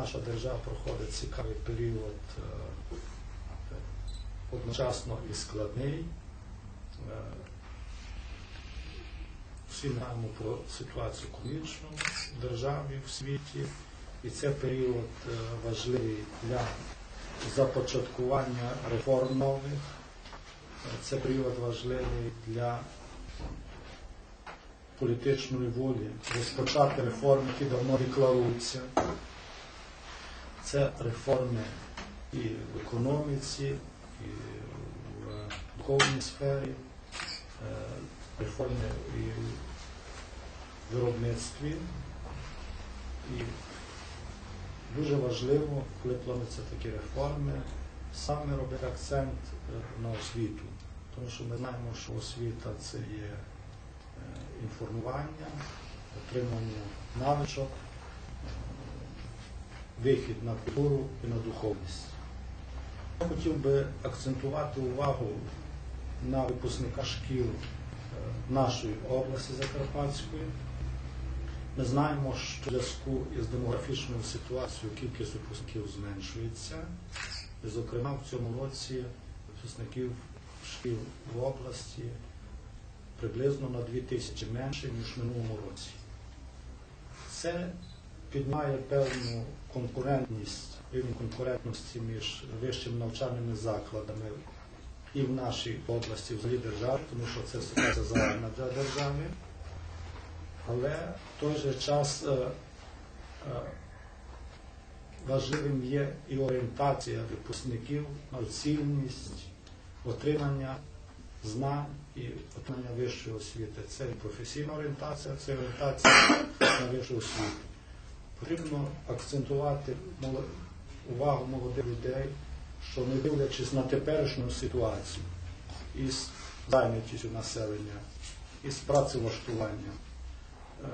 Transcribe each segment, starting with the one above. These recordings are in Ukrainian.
наша держава проходить цікавий період, е, одночасно і складний. Е, Всі знаємо про ситуацію економічну в державі, в світі, і це період е, важливий для започаткування реформ нових. Це період важливий для політичної волі, розпочати реформи, які давно декларуються. Це реформи і в економіці, і в духовній сфері, е, реформи і в виробництві. І дуже важливо, коли плануються такі реформи, саме робити акцент е, на освіту. Тому що ми знаємо, що освіта це є е, інформування, отримання навичок, е, вихід на культуру і на духовність. Я хотів би акцентувати увагу на випускника шкіл е, нашої області Закарпатської. Ми знаємо, що в зв'язку із демографічною ситуацією кількість випускників зменшується. І, зокрема, в цьому році випускників шкіл в області приблизно на 2 тисячі менше, ніж в минулому році. Це піднімає певну конкурентність, рівень конкурентності між вищими навчальними закладами і в нашій області, взагалі держави, тому що це ситуація загальна для держави. Але в той же час е, е, важливим є і орієнтація випускників на цільність отримання знань і отримання вищої освіти. Це і професійна орієнтація, це орієнтація на вищу освіту. Потрібно акцентувати увагу молодих людей, що не дивлячись на теперішню ситуацію із зайнятістю населення, із працевлаштуванням. Е,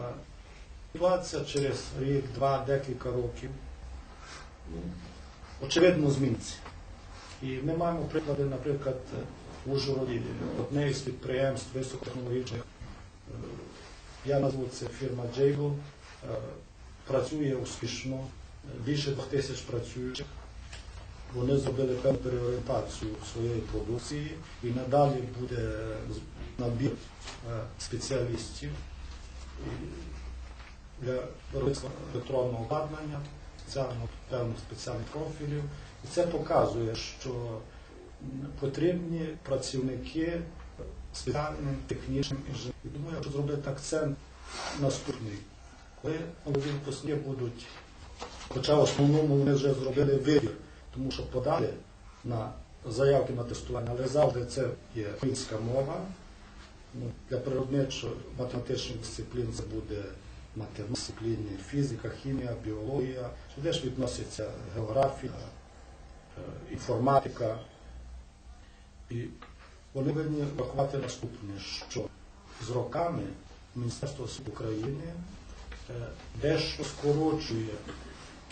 Ситуація через рік, два, декілька років очевидно зміниться. І ми маємо приклади, наприклад, в Ужгороді одне із підприємств високотехнологічних, е, я назву це фірма е, працює успішно, більше двох тисяч працюючих. Вони зробили певну переорієнтацію своєї продукції і надалі буде набір е, спеціалістів для електронного обладнання, спеціального певних спеціальних профілів. І це показує, що потрібні працівники спеціальним технічним інженером. Думаю, якщо зробити акцент наступний, коли молоді будуть, хоча в основному вони вже зробили вибір, тому що подали на заявки на тестування, але завжди це є українська мова. Ну, для природничо-математичних дисциплін це буде дисципліни, фізика, хімія, біологія, сюди ж відноситься географія, е, інформатика. І вони повинні врахувати наступне, що з роками Міністерство України дещо скорочує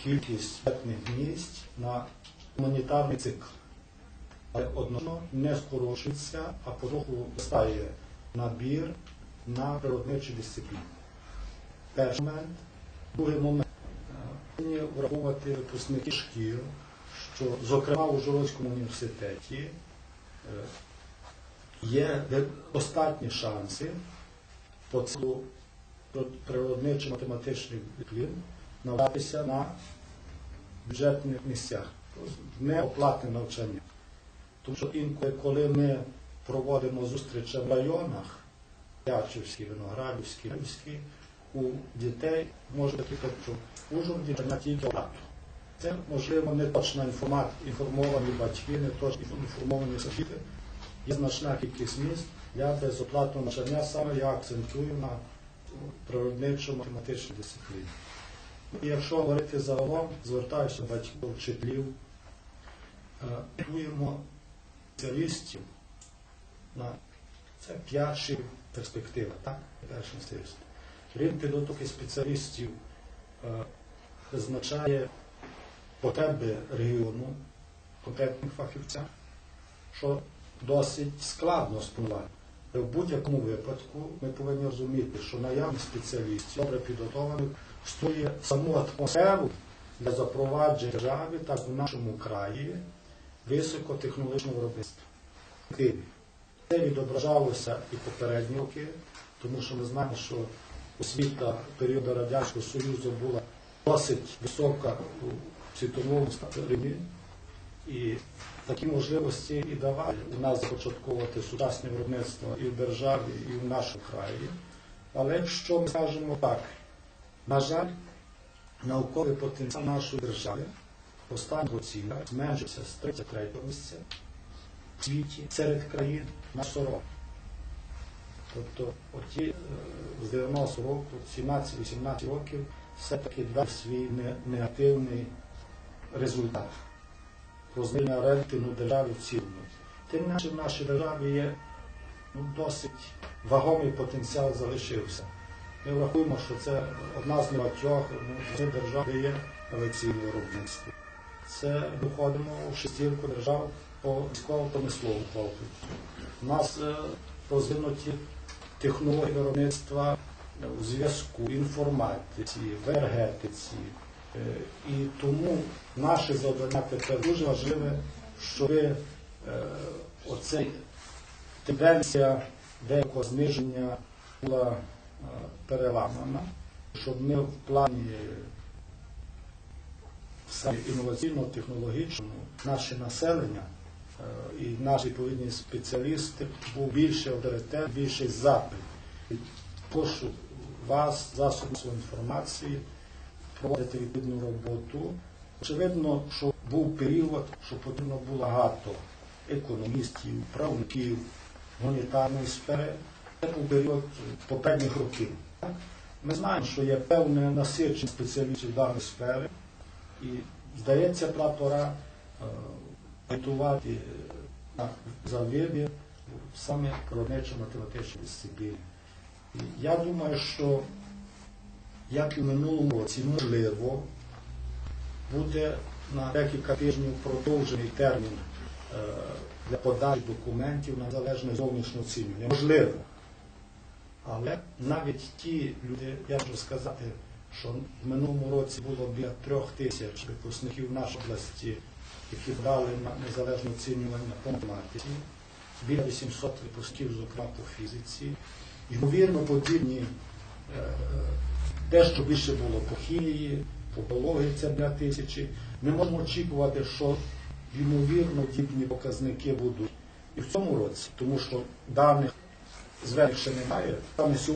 кількість бюджетних місць на гуманітарний цикл. Але одночасно не скорочується, а потроху стає набір на природничі дисципліни. Перший момент. Другий момент. Е, Повинні враховувати випускники шкіл, що, зокрема, у Жородському університеті е, є достатні шанси по циклу природничо-математичних дисциплін навчатися на бюджетних місцях, тобто неоплатне навчання. Тому що інколи, коли ми проводимо зустрічі в районах, Ячівський, Виноградівський, Львівський, у дітей може бути що Ужгороді на тільки оплату. Це, можливо, не точна інформа- інформовані батьки, не точно інформовані освіти. Є значна кількість міст для безоплатного навчання, саме я акцентую на природничо-математичній дисципліні. І якщо говорити загалом, звертаюся до батьків, вчителів, е, готуємо спеціалістів на це 5 перспектива, так? Перший спеціаліст. Рівень підготовки спеціалістів е, визначає потреби регіону, конкретних фахівцях, що досить складно спланувати. В будь-якому випадку ми повинні розуміти, що наявність спеціалістів, добре підготовлених, створює саму атмосферу для запровадження держави, так в нашому краї високотехнологічного виробництва. Це відображалося і попередні роки, тому що ми знаємо, що освіта періоду Радянського Союзу була досить висока у світовому рівні. І такі можливості і давали у нас започатковувати сучасне виробництво і в державі, і в нашому краї. Але якщо ми скажемо так, на жаль, науковий потенціал нашої держави останнього оцінка зменшився з 33 місця в світі серед країн на 40. Тобто оті е, з 90 року, 17-18 років, все-таки дав свій негативний результат рознення рейтингу держави в цілому. Тим менше в нашій державі є ну, досить вагомий потенціал залишився. Ми врахуємо, що це одна з небагатьох ну, держав, де є авіаційне виробництво. Це виходимо в шестірку держав по військово-промисловому фронту. У нас е, розвинуті технології виробництва у зв'язку, інформатиці, в енергетиці. Е, І тому наше завдання тепер дуже важливе, щоб е, оцей тенденція деякого зниження була е, переламана, щоб ми в плані саме інноваційно-технологічному наше населення і наші відповідні спеціалісти був більше авторитет, більший запит. Прошу вас, масової інформації, проводити відповідну роботу. Очевидно, що був період, що потрібно було багато економістів, правників, гуманітарної сфери. Це був період попередніх років. Ми знаємо, що є певне насичення спеціалістів даної сфери, і здається, пора пора е, готувати на завір'я саме природничо-математичні дисципліни. І я думаю, що як і в минулому році, можливо, буде на декілька тижнів продовжений термін е, для подачі документів на залежне зовнішнє оцінювання. Можливо. Але навіть ті люди, я можу сказати, що в минулому році було біля трьох тисяч випускників в нашій області, які дали на незалежне оцінювання по математиці, біля 800 випускників, зокрема по фізиці. Ймовірно, подібні дещо більше було по хімії, по біології це для тисячі. Ми можемо очікувати, що ймовірно дібні показники будуть і в цьому році, тому що даних зверх ще немає. Саме